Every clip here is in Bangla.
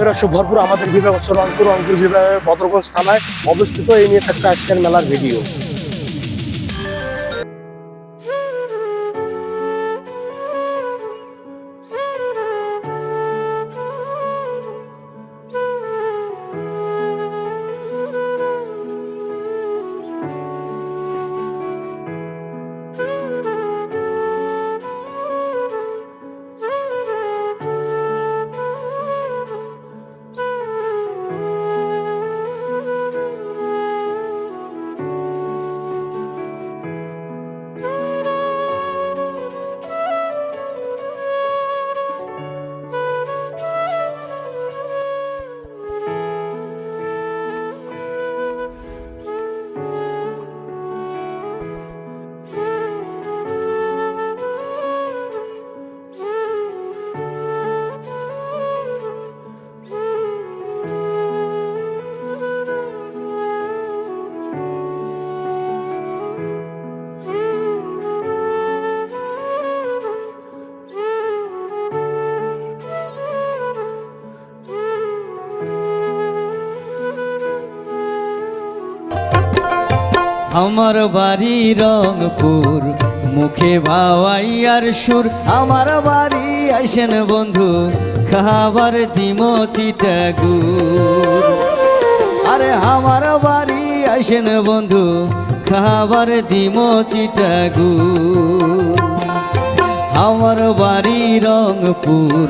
রস ভরপুর আমাদের বিভাগ রংপুর রংপুর বিভাগের ভদ্রগঞ্জ থানায় অবস্থিত। এই নিয়ে থাকছে আজকের মেলার ভিডিও আমার বাড়ি রংপুর, মুখে ভাওয়াইয়ার সুর। আমার বাড়ি আইসেন বন্ধু, খাবার দিম চিটাগুর আরে আমার বাড়ি আইসেন বন্ধু, খাবার দিম চিটাগুর আমার বাড়ি রংপুর,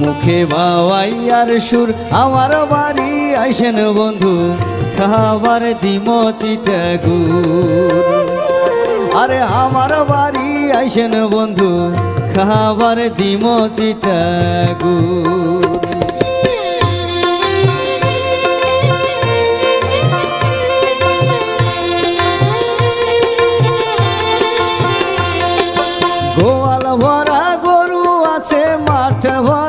মুখে বাওয়াইয়ার সুর। আমার বাড়ি আইসেন বন্ধু খাবার দিম চিটাগুর আরে আমার বাড়ি আইসেন বন্ধু খাবার দিম চিটাগুর গোয়াল ভরা গরু আছে, মাঠ ভরা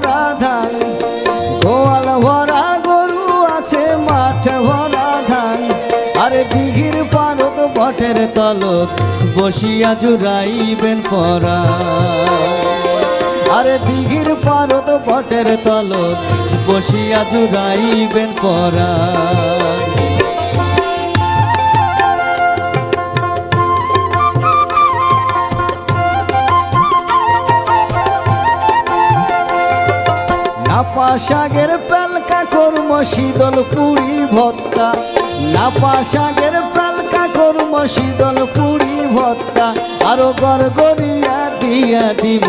বটের তলত বসিয়া জুড়াইবেন পরা। আরে দিঘির পারত বটের তলত বসিয়া জুড়াইবেন পরা। নাপা শাকের পেলকা কর্ম, শীতল পুরি ভত্তা। নাপা শাকের পেলকা কর্ম শীতল পুরি ভত্তা আরও গড় গড়িয়া দিয়া দিব।